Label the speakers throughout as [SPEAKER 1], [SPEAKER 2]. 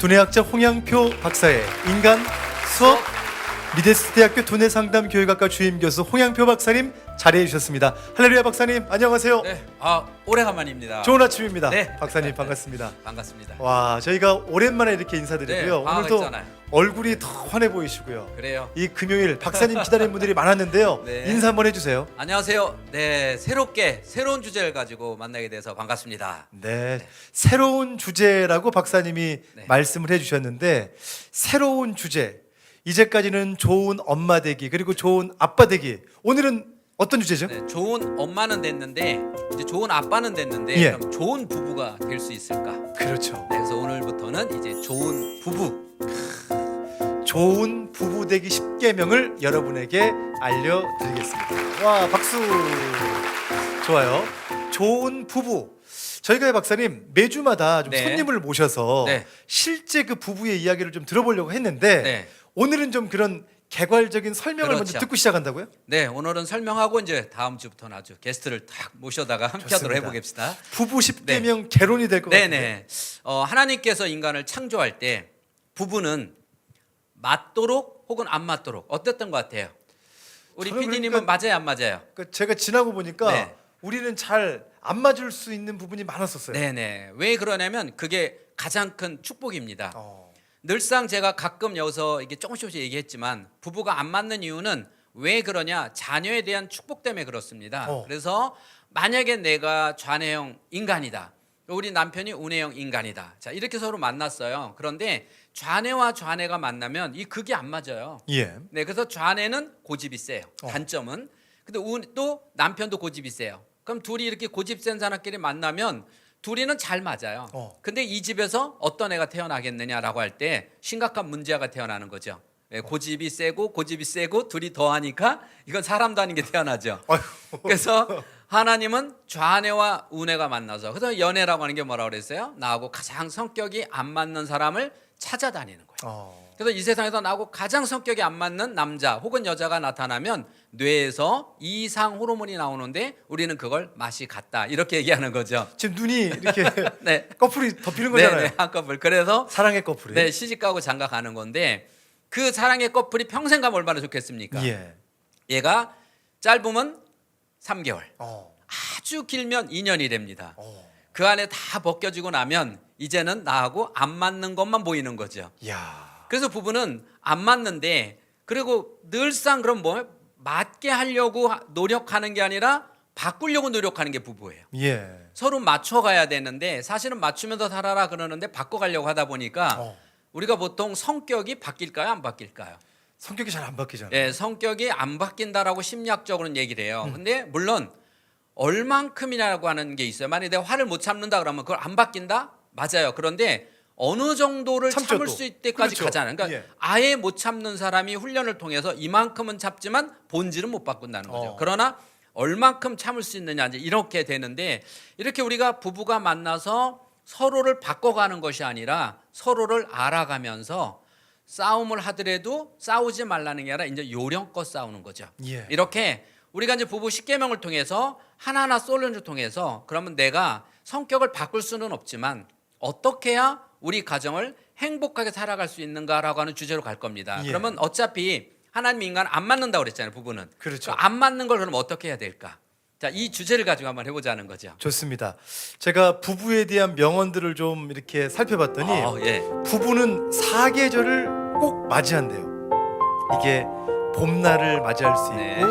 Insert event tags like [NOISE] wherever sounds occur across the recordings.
[SPEAKER 1] 두뇌학자 홍양표 박사의 인간 수업 미데스 대학교 두뇌상담교육학과 주임 교수 홍양표 박사님 자리해 주셨습니다. 할렐루야 박사님 안녕하세요.
[SPEAKER 2] 네, 아 오래간만입니다.
[SPEAKER 1] 좋은 아침입니다.
[SPEAKER 2] 네.
[SPEAKER 1] 박사님 [LAUGHS] 반갑습니다.
[SPEAKER 2] 반갑습니다.
[SPEAKER 1] 와 저희가 오랜만에 이렇게 인사드리고요.
[SPEAKER 2] 네, 방학
[SPEAKER 1] 오늘도
[SPEAKER 2] 있잖아요.
[SPEAKER 1] 얼굴이 더 환해 보이시고요.
[SPEAKER 2] 그래요.
[SPEAKER 1] 이 금요일 박사님 기다리는 분들이 많았는데요. [LAUGHS]
[SPEAKER 2] 네.
[SPEAKER 1] 인사 한번 해주세요.
[SPEAKER 2] 안녕하세요. 네, 새롭게 새로운 주제를 가지고 만나게 돼서 반갑습니다.
[SPEAKER 1] 네, 새로운 주제라고 박사님이
[SPEAKER 2] 네.
[SPEAKER 1] 말씀을 해주셨는데 새로운 주제 이제까지는 좋은 엄마 되기 그리고 좋은 아빠 되기 오늘은 어떤 주제죠?
[SPEAKER 2] 네, 좋은 엄마는 됐는데 이제 좋은 아빠는 됐는데
[SPEAKER 1] 예.
[SPEAKER 2] 그럼 좋은 부부가 될 수 있을까?
[SPEAKER 1] 그렇죠.
[SPEAKER 2] 네, 그래서 오늘부터는 이제 좋은 부부.
[SPEAKER 1] 좋은 부부 되기 10계명을 여러분에게 알려드리겠습니다. 와 박수. 좋아요. 좋은 부부. 저희가 박사님 매주마다 좀
[SPEAKER 2] 네.
[SPEAKER 1] 손님을 모셔서
[SPEAKER 2] 네.
[SPEAKER 1] 실제 그 부부의 이야기를 좀 들어보려고 했는데
[SPEAKER 2] 네.
[SPEAKER 1] 오늘은 좀 그런 개괄적인 설명을 먼저
[SPEAKER 2] 그렇죠.
[SPEAKER 1] 듣고 시작한다고요?
[SPEAKER 2] 네, 오늘은 설명하고 이제 다음 주부터는 아주 게스트를 딱 모셔다가 함께 하도록. 해보겠습니다.
[SPEAKER 1] 부부 10계명 개론이 될 것 같아요.
[SPEAKER 2] 네 네. 어, 하나님께서 인간을 창조할 때 부부는 맞도록 혹은 안 맞도록 어땠던 것 같아요? 우리
[SPEAKER 1] 저는
[SPEAKER 2] PD님은 맞아요, 안 맞아요?
[SPEAKER 1] 그러니까 제가 지나고 보니까
[SPEAKER 2] 네.
[SPEAKER 1] 우리는 잘 안 맞을 수 있는 부분이 많았었어요.
[SPEAKER 2] 네네. 왜 그러냐면 그게 가장 큰 축복입니다.
[SPEAKER 1] 어,
[SPEAKER 2] 늘상 제가 가끔 여기서 이게 조금씩 조금씩 얘기했지만 부부가 안 맞는 이유는 왜 그러냐? 자녀에 대한 축복 때문에 그렇습니다.
[SPEAKER 1] 어.
[SPEAKER 2] 그래서 만약에 내가 좌뇌형 인간이다. 우리 남편이 우뇌형 인간이다. 자, 이렇게 서로 만났어요. 그런데 좌뇌와 좌뇌가 만나면 이 극이 안 맞아요.
[SPEAKER 1] 예.
[SPEAKER 2] 네, 그래서 좌뇌는 고집이 세요.
[SPEAKER 1] 어.
[SPEAKER 2] 단점은. 근데 우, 또 남편도 고집이 세요. 그럼 둘이 이렇게 고집 센 사람끼리 만나면 둘이는 잘 맞아요.
[SPEAKER 1] 어.
[SPEAKER 2] 근데 이 집에서 어떤 애가 태어나겠느냐라고 할 때 심각한 문제가 태어나는 거죠. 예, 고집이 세고 고집이 세고 둘이 더하니까 이건 사람도 아닌 게 태어나죠. 그래서 [LAUGHS] 하나님은 좌뇌와 우뇌가 만나서 그래서 연애라고 하는 게 뭐라고 그랬어요? 나하고 가장 성격이 안 맞는 사람을 찾아다니는 거예요.
[SPEAKER 1] 어.
[SPEAKER 2] 그래서 이 세상에서 나하고 가장 성격이 안 맞는 남자 혹은 여자가 나타나면 뇌에서 이상 호르몬이 나오는데 우리는 그걸 맛이 같다 이렇게 얘기하는 거죠.
[SPEAKER 1] 지금 눈이 이렇게 [LAUGHS]
[SPEAKER 2] 네,
[SPEAKER 1] 꺼풀이 덮이는
[SPEAKER 2] 네,
[SPEAKER 1] 거잖아요.
[SPEAKER 2] 네, 한꺼풀. 그래서
[SPEAKER 1] 사랑의 꺼풀이.
[SPEAKER 2] 네 시집 가고 장가 가는 건데 그 사랑의 커플이 평생 가면 얼마나 좋겠습니까?
[SPEAKER 1] 예.
[SPEAKER 2] 얘가 짧으면 3개월,
[SPEAKER 1] 어.
[SPEAKER 2] 아주 길면 2년이 됩니다.
[SPEAKER 1] 어.
[SPEAKER 2] 그 안에 다 벗겨지고 나면 이제는 나하고 안 맞는 것만 보이는 거죠.
[SPEAKER 1] 야.
[SPEAKER 2] 그래서 부부는 안 맞는데 그리고 늘상 그럼 뭐 맞게 하려고 하- 노력하는 게 아니라 바꾸려고 노력하는 게 부부예요.
[SPEAKER 1] 예.
[SPEAKER 2] 서로 맞춰가야 되는데 사실은 맞추면서 살아라 그러는데 바꿔가려고 하다 보니까
[SPEAKER 1] 어.
[SPEAKER 2] 우리가 보통 성격이 바뀔까요, 안 바뀔까요?
[SPEAKER 1] 성격이 잘 안 바뀌잖아요.
[SPEAKER 2] 예, 성격이 안 바뀐다라고 심리학적으로는 얘기를 해요.
[SPEAKER 1] 음.
[SPEAKER 2] 근데 물론 얼만큼이라고 하는 게 있어요. 만약에 내가 화를 못 참는다 그러면 그걸 안 바뀐다? 맞아요. 그런데 어느 정도를
[SPEAKER 1] 참죠,
[SPEAKER 2] 참을
[SPEAKER 1] 또.
[SPEAKER 2] 수 있때까지
[SPEAKER 1] 그렇죠.
[SPEAKER 2] 가잖아요. 그러니까
[SPEAKER 1] 예.
[SPEAKER 2] 아예 못 참는 사람이 훈련을 통해서 이만큼은 참지만 본질은 못 바꾼다는 거죠.
[SPEAKER 1] 어.
[SPEAKER 2] 그러나 얼만큼 참을 수 있느냐 이제 이렇게 되는데 이렇게 우리가 부부가 만나서 서로를 바꿔가는 것이 아니라 서로를 알아가면서 싸움을 하더라도 싸우지 말라는 게 아니라 이제 요령껏 싸우는 거죠.
[SPEAKER 1] 예.
[SPEAKER 2] 이렇게 우리가 이제 부부 10계명을 통해서 하나하나 솔론을 통해서 그러면 내가 성격을 바꿀 수는 없지만 어떻게 해야 우리 가정을 행복하게 살아갈 수 있는가라고 하는 주제로 갈 겁니다.
[SPEAKER 1] 예.
[SPEAKER 2] 그러면 어차피 하나님 인간 안 맞는다고 그랬잖아요, 부부는.
[SPEAKER 1] 그렇죠.
[SPEAKER 2] 안 맞는 걸 그럼 어떻게 해야 될까? 자, 이 주제를 가지고 한번 해보자는 거죠.
[SPEAKER 1] 좋습니다. 제가 부부에 대한 명언들을 좀 이렇게 살펴봤더니
[SPEAKER 2] 어, 예.
[SPEAKER 1] 부부는 사계절을 꼭 맞이한대요. 이게 봄날을 맞이할 수 있고
[SPEAKER 2] 네.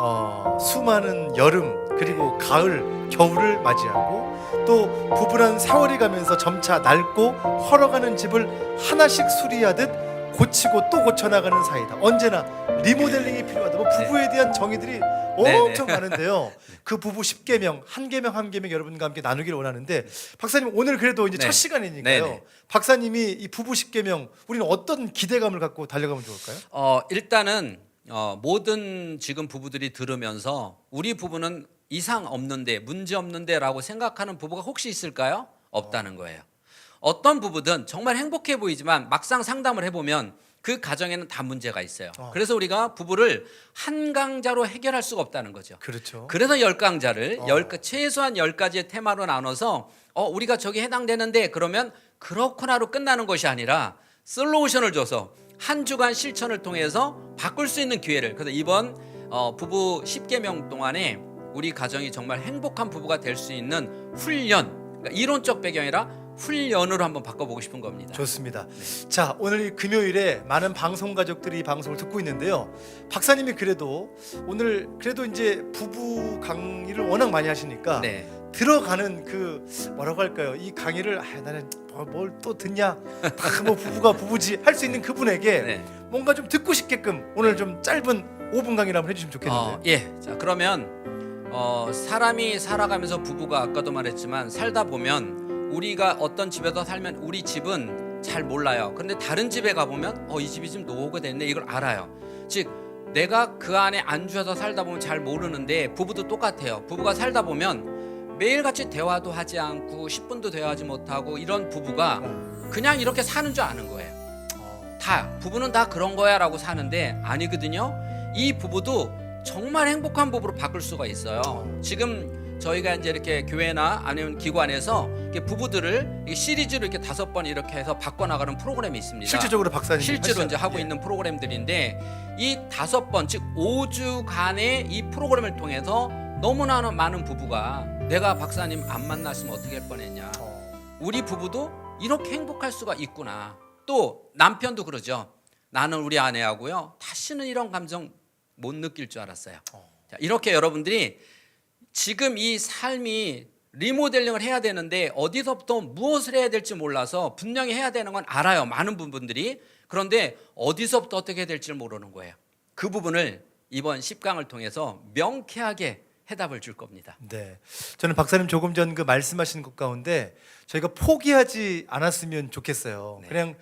[SPEAKER 1] 어, 수많은 여름 그리고 가을 겨울을 맞이하고 또 부부란 세월이 가면서 점차 낡고 헐어가는 집을 하나씩 수리하듯 고치고 또 고쳐나가는 사이다. 언제나 리모델링이 필요하다. 뭐 부부에 대한 정의들이
[SPEAKER 2] 네,
[SPEAKER 1] 엄청 [LAUGHS] 많은데요. 그 부부 10계명, 한 계명 한 계명 여러분과 함께 나누기를 원하는데 박사님 오늘 그래도 이제
[SPEAKER 2] 네.
[SPEAKER 1] 첫 시간이니까요.
[SPEAKER 2] 네, 네.
[SPEAKER 1] 박사님이 이 부부 10계명 우리는 어떤 기대감을 갖고 달려가면 좋을까요?
[SPEAKER 2] 어, 일단은 어, 모든 지금 부부들이 들으면서 우리 부부는 이상 없는데 문제 없는데라고 생각하는 부부가 혹시 있을까요? 없다는 거예요. 어떤 부부든 정말 행복해 보이지만 막상 상담을 해보면 그 가정에는 다 문제가 있어요.
[SPEAKER 1] 어.
[SPEAKER 2] 그래서 우리가 부부를 한 강자로 해결할 수가 없다는 거죠.
[SPEAKER 1] 그렇죠.
[SPEAKER 2] 그래서 열 강자를
[SPEAKER 1] 어.
[SPEAKER 2] 열 가- 최소한 열 가지의 테마로 나눠서 어 우리가 저기 해당되는데 그러면 그렇구나로 끝나는 것이 아니라 솔루션을 줘서 한 주간 실천을 통해서 바꿀 수 있는 기회를 그래서 이번 어, 부부 10개명 동안에 우리 가정이 정말 행복한 부부가 될 수 있는 훈련 그러니까 이론적 배경이라 훈련으로 한번 바꿔보고 싶은 겁니다.
[SPEAKER 1] 좋습니다. 자, 오늘 이 금요일에 많은 방송 가족들이 이 방송을 듣고 있는데요. 박사님이 그래도 오늘 그래도 이제 부부 강의를 워낙 많이 하시니까
[SPEAKER 2] 네.
[SPEAKER 1] 들어가는 그 뭐라고 할까요? 이 강의를 아, 나는 뭘 또 듣냐? 다 뭐 부부가 부부지 할 수 있는 그분에게
[SPEAKER 2] 네.
[SPEAKER 1] 뭔가 좀 듣고 싶게끔 오늘 좀 짧은 5분 강의를 한번 해주시면 좋겠는데.
[SPEAKER 2] 어, 예. 자, 그러면 어, 사람이 살아가면서 부부가 아까도 말했지만 살다 보면 우리가 어떤 집에서 살면 우리 집은 잘 몰라요. 그런데 다른 집에 가 보면 어, 이 집이 지금 노후가 됐네. 이걸 알아요. 즉 내가 그 안에 안주해서 살다 보면 잘 모르는데 부부도 똑같아요. 부부가 살다 보면 매일같이 대화도 하지 않고 10분도 대화하지 못하고 이런 부부가 그냥 이렇게 사는 줄 아는 거예요.
[SPEAKER 1] 어,
[SPEAKER 2] 다 부부는 다 그런 거야라고 사는데 아니거든요. 이 부부도 정말 행복한 부부로 바꿀 수가 있어요. 지금 저희가 이제 이렇게 교회나 아니면 기관에서 부부들을 시리즈로 이렇게 다섯 번 이렇게 해서 바꿔 나가는 프로그램이 있습니다.
[SPEAKER 1] 실질적으로 박사님
[SPEAKER 2] 실제로 이제. 하고
[SPEAKER 1] 예.
[SPEAKER 2] 있는 프로그램들인데 이 다섯 번 즉 5주간의 이 프로그램을 통해서 너무나 많은 부부가 내가 박사님 안 만났으면 어떻게 할 뻔했냐.
[SPEAKER 1] 어,
[SPEAKER 2] 우리 부부도 이렇게 행복할 수가 있구나. 또 남편도 그러죠. 나는 우리 아내하고요. 다시는 이런 감정 못 느낄 줄 알았어요.
[SPEAKER 1] 어.
[SPEAKER 2] 자, 이렇게 여러분들이 지금 이 삶이 리모델링을 해야 되는데 어디서부터 무엇을 해야 될지 몰라서 분명히 해야 되는 건 알아요. 많은 부분들이. 그런데 어디서부터 어떻게 해야 될지 모르는 거예요. 그 부분을 이번 10강을 통해서 명쾌하게 해답을 줄 겁니다.
[SPEAKER 1] 네, 저는 박사님 조금 전 그 말씀하신 것 가운데 저희가 포기하지 않았으면 좋겠어요.
[SPEAKER 2] 네.
[SPEAKER 1] 그냥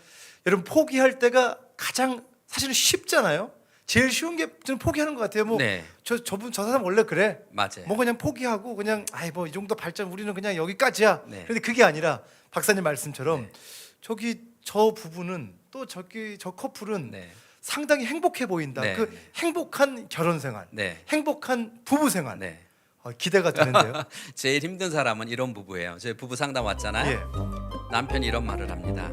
[SPEAKER 1] 여러분 포기할 때가 가장 사실은 쉽잖아요. 제일 쉬운 게 저는 포기하는 것 같아요. 뭐
[SPEAKER 2] 네,
[SPEAKER 1] 저 저분 저 사람 원래 그래.
[SPEAKER 2] 맞아요.
[SPEAKER 1] 뭐 그냥 포기하고 그냥 아이 뭐 이 정도 발전 우리는 그냥 여기까지야.
[SPEAKER 2] 네.
[SPEAKER 1] 그런데 그게 아니라 박사님 말씀처럼
[SPEAKER 2] 네.
[SPEAKER 1] 저기 저 부부는 또 저기 저 커플은
[SPEAKER 2] 네,
[SPEAKER 1] 상당히 행복해 보인다.
[SPEAKER 2] 네,
[SPEAKER 1] 그
[SPEAKER 2] 네.
[SPEAKER 1] 행복한 결혼 생활,
[SPEAKER 2] 네,
[SPEAKER 1] 행복한 부부 생활.
[SPEAKER 2] 네.
[SPEAKER 1] 어, 기대가 되는데요. [LAUGHS]
[SPEAKER 2] 제일 힘든 사람은 이런 부부예요. 저희 부부 상담 왔잖아요.
[SPEAKER 1] 예.
[SPEAKER 2] 남편이 이런 말을 합니다.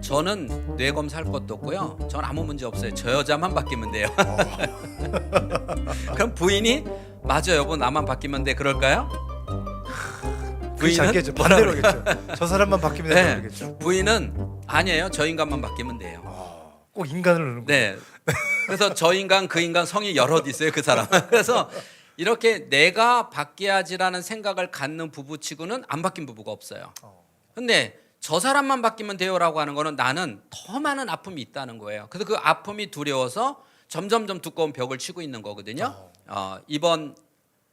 [SPEAKER 2] 저는 뇌검 살 것도 없고요. 전 아무 문제 없어요. 저 여자만 바뀌면 돼요. [LAUGHS] 그럼 부인이 맞아 여보 나만 바뀌면 돼 그럴까요?
[SPEAKER 1] 그렇지 않겠죠.
[SPEAKER 2] 뭐라
[SPEAKER 1] 반대로
[SPEAKER 2] 그래요?
[SPEAKER 1] 하겠죠. 저 사람만 바뀌면
[SPEAKER 2] 네.
[SPEAKER 1] 그러겠죠.
[SPEAKER 2] 부인은 아니에요. 저 인간만 바뀌면 돼요.
[SPEAKER 1] 어, 꼭 인간을 넣는 거.
[SPEAKER 2] 네. 그래서 저 인간 그 인간 성이 여럿 있어요 그 사람. [LAUGHS] 그래서 이렇게 내가 바뀌어야지라는 생각을 갖는 부부치고는 안 바뀐 부부가 없어요.
[SPEAKER 1] 어.
[SPEAKER 2] 근데 저 사람만 바뀌면 돼요라고 하는 거는 나는 더 많은 아픔이 있다는 거예요. 그래서 그 아픔이 두려워서 점점점 두꺼운 벽을 치고 있는 거거든요. 어, 이번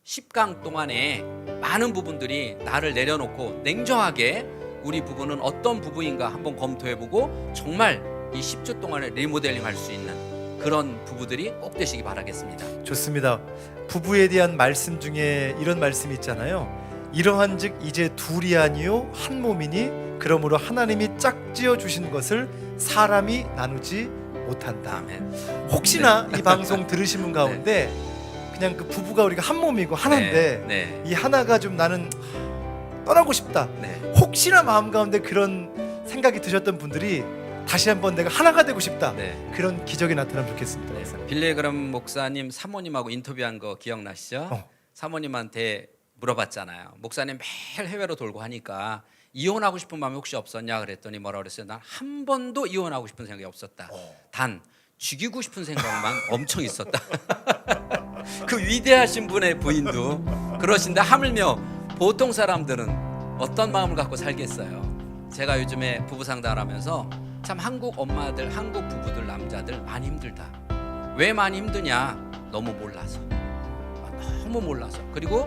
[SPEAKER 2] 10강 동안에 많은 부분들이 나를 내려놓고 냉정하게 우리 부부는 어떤 부부인가 한번 검토해보고 정말 이 10주 동안에 리모델링 할 수 있는 그런 부부들이 꼭 되시기 바라겠습니다.
[SPEAKER 1] 좋습니다. 부부에 대한 말씀 중에 이런 말씀이 있잖아요. 이러한즉 이제 둘이 아니요 한 몸이니 그러므로 하나님이 짝지어 주신 것을 사람이 나누지 못한다. 혹시나 이 방송 들으신 분 가운데 [LAUGHS] 그냥 그 부부가 우리가 한 몸이고 하나인데
[SPEAKER 2] 네,
[SPEAKER 1] 이 하나가 좀 나는 떠나고 싶다.
[SPEAKER 2] 네,
[SPEAKER 1] 혹시나 마음 가운데 그런 생각이 드셨던 분들이 다시 한번 내가 하나가 되고 싶다.
[SPEAKER 2] 네.
[SPEAKER 1] 그런 기적이 나타나면 좋겠습니다.
[SPEAKER 2] 네. 빌레그람 목사님 사모님하고 인터뷰한 거 기억나시죠?
[SPEAKER 1] 어.
[SPEAKER 2] 사모님한테 물어봤잖아요. 목사님 매일 해외로 돌고 하니까 이혼하고 싶은 마음이 혹시 없었냐 그랬더니 뭐라 그랬어요? 난 한 번도 이혼하고 싶은 생각이 없었다.
[SPEAKER 1] 어.
[SPEAKER 2] 단 죽이고 싶은 생각만 [LAUGHS] 엄청 있었다. [LAUGHS] 그 위대하신 분의 부인도 그러신데 하물며 보통 사람들은 어떤 마음을 갖고 살겠어요. 제가 요즘에 부부 상담을 하면서 참 한국 엄마들, 한국 부부들, 남자들 많이 힘들다. 왜 많이 힘드냐? 너무 몰라서. 아, 너무 몰라서. 그리고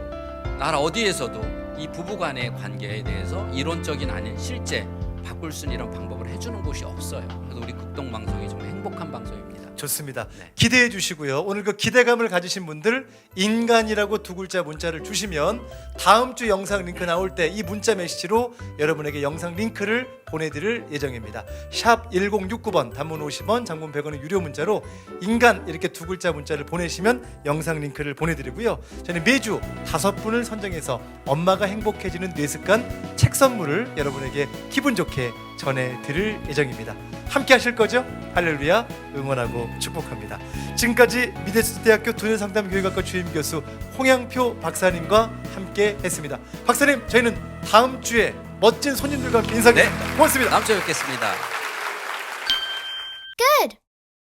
[SPEAKER 2] 나라 어디에서도 이 부부간의 관계에 대해서 이론적인 아닌 실제 바꿀 수 있는 이런 방법을 해주는 곳이 없어요. 그래서 우리 극동 방송이 정말 행복한 방송입니다.
[SPEAKER 1] 좋습니다.
[SPEAKER 2] 네.
[SPEAKER 1] 기대해 주시고요. 오늘 그 기대감을 가지신 분들 인간이라고 두 글자 문자를 주시면 다음 주 영상 링크 나올 때 이 문자 메시지로 여러분에게 영상 링크를 보내드릴 예정입니다. 샵 1069번 단문 50원 장문 100원의 유료 문자로 인간 이렇게 두 글자 문자를 보내시면 영상 링크를 보내드리고요. 저는 매주 다섯 분을 선정해서 엄마가 행복해지는 뇌습관 책 선물을 여러분에게 기분 좋게 전해드릴 예정입니다. 함께 하실 거죠? 할렐루야 응원하고 축복합니다. 지금까지 미대수대학교 도년상담교육학과 주임 교수 홍양표 박사님과 함께 했습니다. 박사님 저희는 다음 주에 멋진 손님들과 함께 인사드립니다. 고맙습니다.
[SPEAKER 2] 다음 주에 뵙겠습니다.